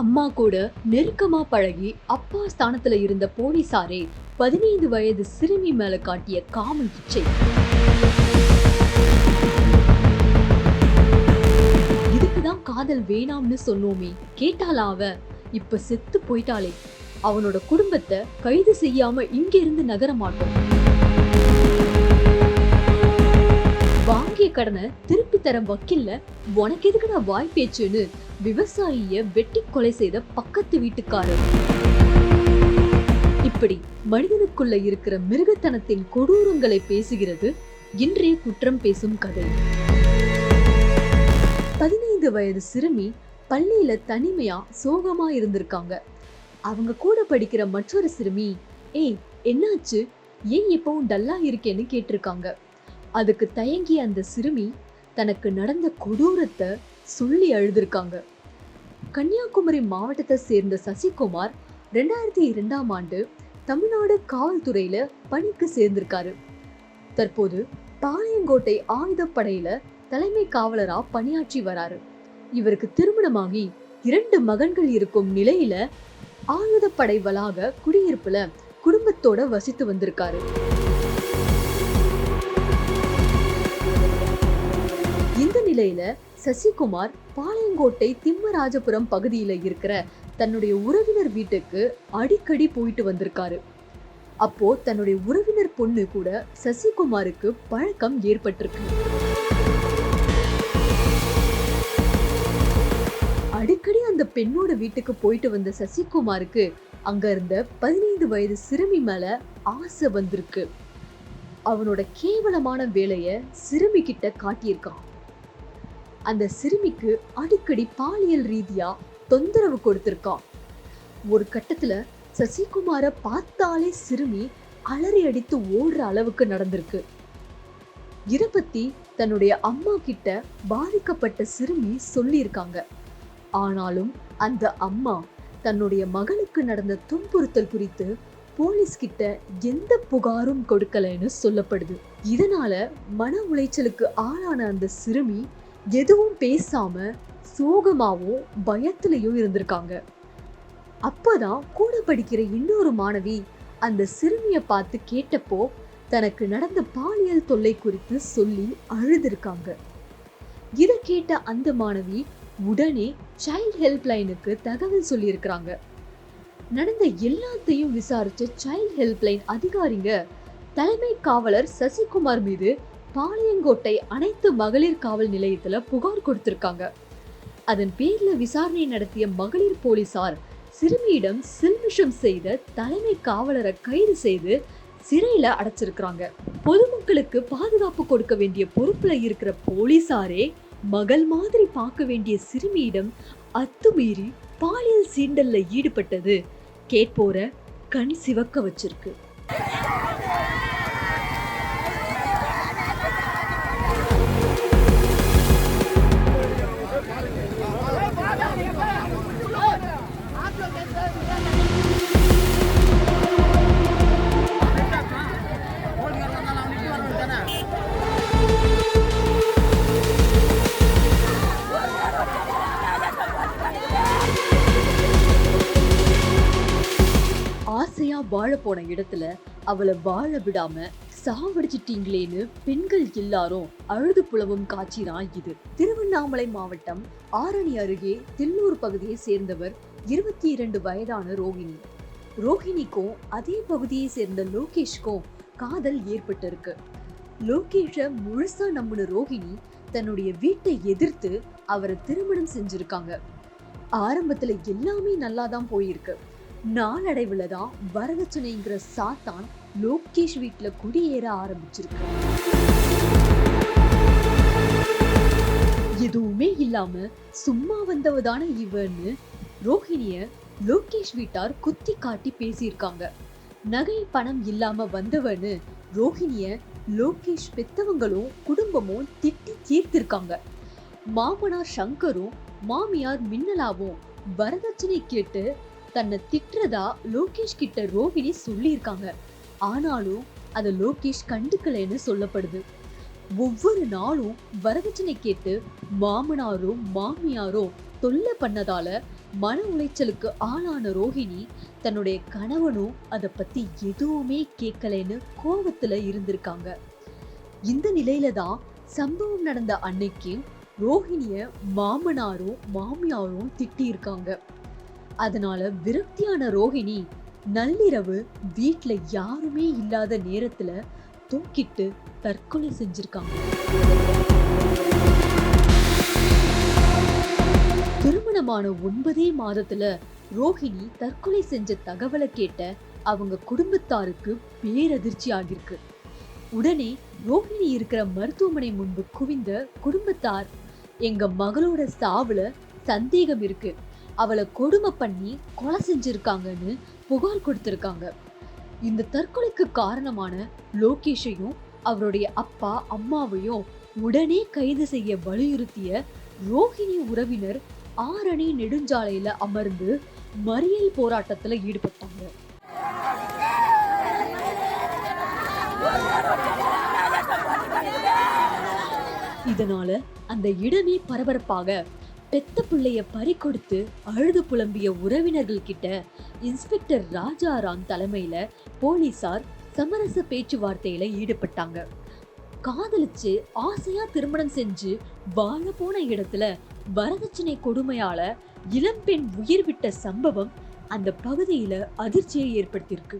அம்மா கூட நெருக்கமா பழகி அப்பா ஸ்தானத்துல இருந்த போலீசாரே பதினைந்து வயது சிறுமி மேல காட்டிய காம இச்சை இதுக்குதான் காதல் வேணாம்னு சொன்னோமே. கேட்டாளா அவ? இப்ப செத்து போயிட்டாளே. அவனோட குடும்பத்தை கைது செய்யாம இங்க இருந்து நகர மாட்டோம். வாங்கிய கடனை திருப்பி தர வக்கில்ல உனக்கு எதுக்குடா வாய் பேச்சுன்னு? விவசாயிய வெட்டி கொலை செய்த பக்கத்து வீட்டுக்காரர். இப்படி மனிதனுக்குள்ள இருக்கிற மிருகத்தனத்தின் கொடூரங்களை பேசுகிறது இன்றைய குற்றம் பேசும் கதை. பதினைந்து வயது சிறுமி பள்ளியில தனிமையா சோகமா இருந்திருக்காங்க. அவங்க கூட படிக்கிற மற்றொரு சிறுமி ஏய் என்னாச்சு? ஏன் எப்பவும் டல்லா இருக்கேன்னு கேட்டிருக்காங்க. அதுக்கு தயங்கிய அந்த சிறுமி தனக்கு நடந்த கொடூரத்தை சொல்லி அழுதுருக்காங்க. கன்னியாகுமரி மாவட்டத்தை சேர்ந்த சசிகுமார் ரெண்டாயிரத்தி இரண்டாம் ஆண்டு தமிழ்நாடு காவல்துறையில பணிக்கு சேர்ந்திருக்காரு. தற்போது பாளையங்கோட்டை ஆயுதப்படையில தலைமை காவலரா பணியாற்றி வராரு. இவருக்கு திருமணமாகி இரண்டு மகன்கள் இருக்கும் நிலையில ஆயுதப்படை வளாக குடியிருப்புல குடும்பத்தோட வசித்து வந்திருக்காரு. இந்த நிலையில சசிகுமார் பாளையங்கோட்டை திம்மராஜபுரம் பகுதியில இருக்கிற தன்னுடைய உறவினர் வீட்டுக்கு அடிக்கடி போயிட்டு வந்திருக்காரு. அப்போ தன்னுடைய உறவினர் பொண்ணு கூட சசிகுமாருக்கு பழக்கம் ஏற்பட்டிருக்கு. அடிக்கடி அந்த பெண்ணோட வீட்டுக்கு போயிட்டு வந்த சசிகுமாருக்கு அங்க இருந்த பதினைந்து வயது சிறுமி மேல ஆசை வந்திருக்கு. அவனோட கேவலமான வேலைய சிறுமி கிட்ட காட்டியிருக்கான். அந்த சிறுமிக்கு அடிக்கடி பாலியல் ரீதியா தொந்தரவு கொடுத்திருக்கான். ஒரு கட்டத்துல சசிகுமார பார்த்தாலே சிறுமி அலறி அடித்து ஓடுற அளவுக்கு நடந்திருக்கு. இதை பத்தி தன்னுடைய அம்மா கிட்ட பாதிக்கப்பட்ட சிறுமி சொல்லியிருக்காங்க. ஆனாலும் அந்த அம்மா தன்னுடைய மகளுக்கு நடந்த துன்புறுத்தல் குறித்து போலீஸ் கிட்ட எந்த புகாரும் கொடுக்கலைன்னு சொல்லப்படுது. இதனால மன உளைச்சலுக்கு ஆளான அந்த சிறுமி எதுவும் பேசாம சோகமாகவும் பயத்திலையும் இருந்திருக்காங்க. அப்போதான் கூட படிக்கிற இன்னொரு மாணவி அந்த சிறுமியை பார்த்து கேட்டப்போ தனக்கு நடந்த பாலியல் தொல்லை குறித்து சொல்லி அழுதுருக்காங்க. இதை கேட்ட அந்த மாணவி உடனே சைல்ட் ஹெல்ப்லைனுக்கு தகவல் சொல்லியிருக்கிறாங்க. நடந்த எல்லாத்தையும் விசாரிச்ச சைல்ட் ஹெல்ப்லைன் அதிகாரிங்க தலைமை காவலர் சசிகுமார் மீது பாளையங்கோட்டை அனைத்து மகளிர் காவல் நிலையத்துல புகார் கொடுத்திருக்காங்க. அதன் பேர்ல விசாரணை நடத்திய மகளிர் போலீசார் சிறுமியிடம் சில்மிஷம் செய்த தலைமை காவலரை கைது செய்து சிறையில அடைச்சிருக்கிறாங்க. பொதுமக்களுக்கு பாதுகாப்பு கொடுக்க வேண்டிய பொறுப்புல இருக்கிற போலீசாரே மகள் மாதிரி பார்க்க வேண்டிய சிறுமியிடம் அத்துமீறி பாலியல் சீண்டல்ல ஈடுபட்டது. கேட்போர கண் சிவக்க வச்சிருக்கு. வாழ போன இடத்துல அவளை வாழ விடாம சாவடிச்சிட்டீங்களேன்னு பெண்கள் எல்லாரும் அழுது புலவும் காட்சிதான் இது. திருவண்ணாமலை மாவட்டம் ஆரணி அருகே தில்லூர் பகுதியை சேர்ந்தவர் இருபத்தி இரண்டு வயதான ரோஹிணி ரோஹிணிக்கும் அதே பகுதியை சேர்ந்த லோகேஷ்க்கும் காதல் ஏற்பட்டிருக்கு. லோகேஷ முழுசா நம்பின ரோஹிணி தன்னுடைய வீட்டை எதிர்த்து அவரை திருமணம் செஞ்சிருக்காங்க. ஆரம்பத்துல எல்லாமே நல்லா தான் போயிருக்கு. நாளடைவுல தான் வரதட்சணைங்கிற சாத்தான் லோகேஷ் வீட்டில் குடியேற ஆரம்பிச்சிருக்கு. எதுவுமே இல்லாம சும்மா வந்தவதான இவன்னு ரோஹிணிய லோகேஷ் வீட்டார் குத்தி காட்டி பேசியிருக்காங்க. நகை பணம் இல்லாம வந்தவன்னு ரோஹிணிய லோகேஷ் பெத்தவங்களும் குடும்பமும் திட்டி தீர்த்திருக்காங்க. மாமனார் சங்கரும் மாமியார் மின்னலாவும் வரதட்சணை கேட்டு தன்னை திட்டுறதா லோகேஷ் கிட்ட ரோஹிணி சொல்லியிருக்காங்க. ஆனாலும் அதை லோகேஷ் கண்டுக்கலைன்னு சொல்லப்படுது. ஒவ்வொரு நாளும் வரதட்சணை கேட்டு மாமனாரும் மாமியாரும் தொல்லை பண்ணதால மன உளைச்சலுக்கு ஆளான ரோஹிணி தன்னுடைய கணவனும் அதை பத்தி எதுவுமே கேட்கலைன்னு கோபத்துல இருந்திருக்காங்க. இந்த நிலையில தான் சம்பவம் நடந்த அன்னைக்கு ரோஹிணிய மாமனாரும் மாமியாரும் திட்டியிருக்காங்க. அதனால விரக்தியான ரோஹிணி நள்ளிரவு வீட்டில் யாருமே இல்லாத நேரத்தில் தூக்கிட்டு தற்கொலை செஞ்சிருக்காங்க. திருமணமான ஒன்பதே மாதத்துல ரோஹிணி தற்கொலை செஞ்ச தகவலை கேட்ட அவங்க குடும்பத்தாருக்கு பேரதிர்ச்சி ஆகிருக்கு உடனே ரோஹிணி இருக்கிற மருத்துவமனை முன்பு குவிந்த குடும்பத்தார் எங்க மகளோட சாவுல சந்தேகம் இருக்கு. அவளை கொடுமை பண்ணி கொலை செஞ்சிருக்காங்கன்னு புகார் கொடுத்துருக்காங்க. இந்த தற்கொலைக்கு காரணமான லோகேஷையும் அவருடைய அப்பா அம்மாவையும் உடனே கைது செய்ய வலியுறுத்திய ரோஹிணி உறவினர் ஆரணி நெடுஞ்சாலையில அமர்ந்து மறியல் போராட்டத்துல ஈடுபட்டாங்க. இதனால அந்த இடமே பரபரப்பாக பெத்த பிள்ளைய பறி கொடுத்து அழுது புலம்பிய உறவினர்கள் கிட்ட இன்ஸ்பெக்டர் ராஜாராம் தலைமையில போலீசார் சமரச பேச்சுவார்த்தையில ஈடுபட்டாங்க. காதலிச்சு ஆசையா திருமணம் செஞ்சு வாழ போன இடத்துல வரதட்சணை கொடுமையால இளம்பெண் உயிர் விட்ட சம்பவம் அந்த பகுதியில அதிர்ச்சியை ஏற்படுத்தியிருக்கு.